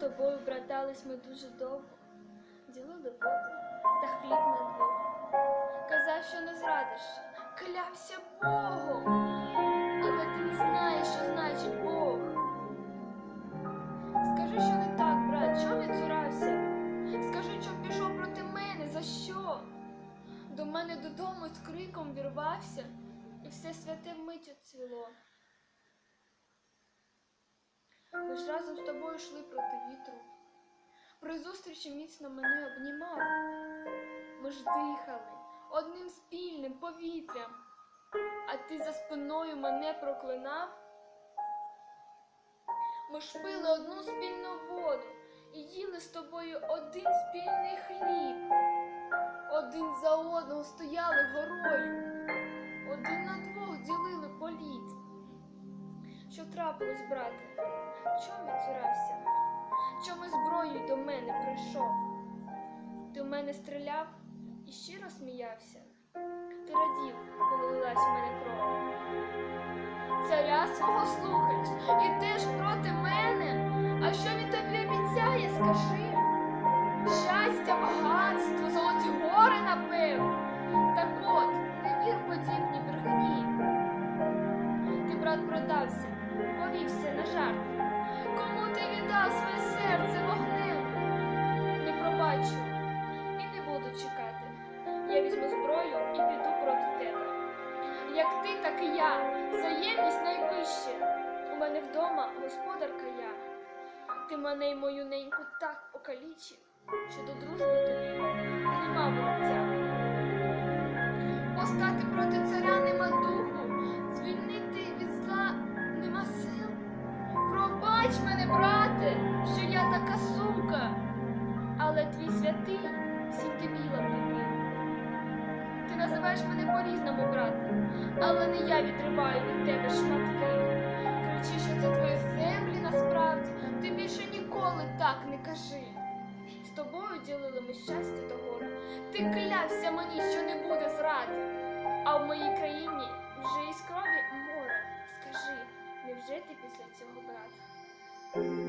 тобою братались ми дуже довго, ділили воду та хліб на двох. Казав, що не зрадиш, клявся Богом, але ти не знаєш, що значить Бог. Скажи, що не так, брат, чого відцурався? Скажи, що пішов проти мене, за що? До мене додому з криком вірвався, і все святе вмить цвіло. Ми ж разом з тобою йшли проти вітру. При зустрічі міцно мене обнімав. Ми ж дихали одним спільним повітрям, а ти за спиною мене проклинав. Ми ж пили одну спільну воду і їли з тобою один спільний хліб. Один за одного стояли горою, Що трапилось, брате? Чом відцурався? Чому зброєю до мене прийшов? Ти в мене стріляв і щиро сміявся. Ти радів, коли лилась в мене кров. Царя свого слухаєш, ідеш проти мене. А що він тобі обіцяє, скажи? Щастя, багатство, золоті гори, напевно. Так от, не вір подібні брехні. Ти, брат, продався, повівся на жарт. Кому ти віддав своє серце вогнем? Не пробачу і не буду чекати. Я візьму зброю і піду проти тебе. Як ти, так і я, взаємність найвище. У мене вдома господарка я. Ти мене й мою неньку так окалічив, що до дружби тобі нема вороття. Постати проти царя Пробач мене, брате, що я така сумка, але твій святий сінтиміла тобі. Ти називаєш мене по-різному, брате, але не я відриваю від тебе шматки. Кричи, що це твої землі насправді, ти більше ніколи так не кажи. З тобою ділили ми щастя та горе. Ти клявся мені, що не буде зради, а в моїй країні вже із крові море. Скажи, невже ти після цього брат? Thank you.